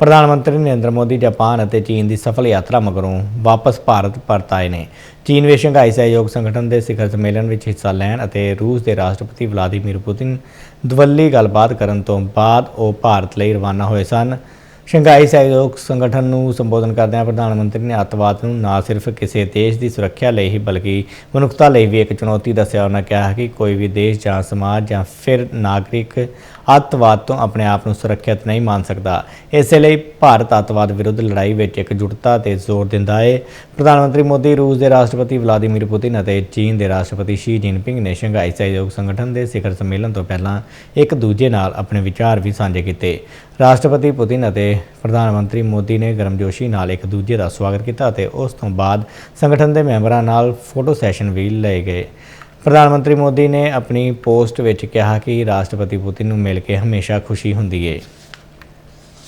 ਪ੍ਰਧਾਨ ਮੰਤਰੀ ਨਰਿੰਦਰ ਮੋਦੀ ਜਾਪਾਨ ਅਤੇ ਚੀਨ ਦੀ ਸਫਲ ਯਾਤਰਾ ਮਗਰੋਂ ਵਾਪਸ ਭਾਰਤ ਪਰਤ ਆਏ ਨੇ। ਚੀਨ ਵਿੱਚ ਸ਼ੰਘਾਈ ਸਹਿਯੋਗ ਸੰਗਠਨ ਦੇ ਸਿਖਰ ਸੰਮੇਲਨ ਵਿੱਚ ਹਿੱਸਾ ਲੈਣ ਅਤੇ ਰੂਸ ਦੇ ਰਾਸ਼ਟਰਪਤੀ ਵਲਾਦੀਮੀਰ ਪੁਤਿਨ ਦਵੱਲੀ ਗੱਲਬਾਤ ਕਰਨ ਤੋਂ ਬਾਅਦ ਉਹ ਭਾਰਤ ਲਈ ਰਵਾਨਾ ਹੋਏ ਸਨ। ਸ਼ੰਘਾਈ ਸਹਿਯੋਗ ਸੰਗਠਨ ਨੂੰ ਸੰਬੋਧਨ ਕਰਦਿਆਂ ਪ੍ਰਧਾਨ ਮੰਤਰੀ ਨੇ ਅੱਤਵਾਦ ਨੂੰ ਨਾ ਸਿਰਫ ਕਿਸੇ ਦੇਸ਼ ਦੀ ਸੁਰੱਖਿਆ ਲਈ ਹੀ ਬਲਕਿ ਮਨੁੱਖਤਾ ਲਈ ਵੀ ਇੱਕ ਚੁਣੌਤੀ ਦੱਸਿਆ। ਉਹਨਾਂ ਕਿਹਾ ਕਿ ਕੋਈ ਵੀ ਦੇਸ਼ ਜਾਂ ਸਮਾਜ ਜਾਂ ਫਿਰ ਨਾਗਰਿਕ ਅੱਤਵਾਦ ਤੋਂ ਆਪਣੇ ਆਪ ਨੂੰ ਸੁਰੱਖਿਅਤ ਨਹੀਂ ਮੰਨ ਸਕਦਾ। ਇਸੇ ਲਈ ਭਾਰਤ ਅੱਤਵਾਦ ਵਿਰੁੱਧ ਲੜਾਈ ਵਿੱਚ ਇੱਕ ਇਕਜੁੱਟਤਾ ਤੇ ਜ਼ੋਰ ਦਿੰਦਾ ਹੈ ਪ੍ਰਧਾਨ ਮੰਤਰੀ ਮੋਦੀ, ਰੂਸ ਦੇ ਰਾਸ਼ਟਰਪਤੀ ਵਲਾਦੀਮੀਰ ਪੁਤਿਨ ਅਤੇ ਚੀਨ ਦੇ ਰਾਸ਼ਟਰਪਤੀ ਸ਼ੀ ਜਿਨਪਿੰਗ ਨੇ ਸ਼ੰਘਾਈ ਸਹਿਯੋਗ ਸੰਗਠਨ ਦੇ ਸਿਖਰ ਸੰਮੇਲਨ ਤੋਂ ਪਹਿਲਾਂ ਇੱਕ ਦੂਜੇ ਨਾਲ ਆਪਣੇ ਵਿਚਾਰ ਵੀ ਸਾਂਝੇ ਕੀਤੇ। ਰਾਸ਼ਟਰਪਤੀ ਪੁਤਿਨ ਅਤੇ ਪ੍ਰਧਾਨ ਮੰਤਰੀ ਮੋਦੀ ਨੇ ਗਰਮਜੋਸ਼ੀ ਨਾਲ ਇੱਕ ਦੂਜੇ ਦਾ ਸਵਾਗਤ ਕੀਤਾ ਅਤੇ ਉਸ ਤੋਂ ਬਾਅਦ ਸੰਗਠਨ ਦੇ ਮੈਂਬਰਾਂ ਨਾਲ ਫੋਟੋ ਸੈਸ਼ਨ ਵੀ ਲਏ ਗਏ। ਪ੍ਰਧਾਨ ਮੰਤਰੀ ਮੋਦੀ ਨੇ ਆਪਣੀ ਪੋਸਟ ਵਿੱਚ ਕਿਹਾ ਕਿ ਰਾਸ਼ਟਰਪਤੀ ਪੁਤਿਨ ਨੂੰ ਮਿਲ ਕੇ ਹਮੇਸ਼ਾ ਖੁਸ਼ੀ ਹੁੰਦੀ ਹੈ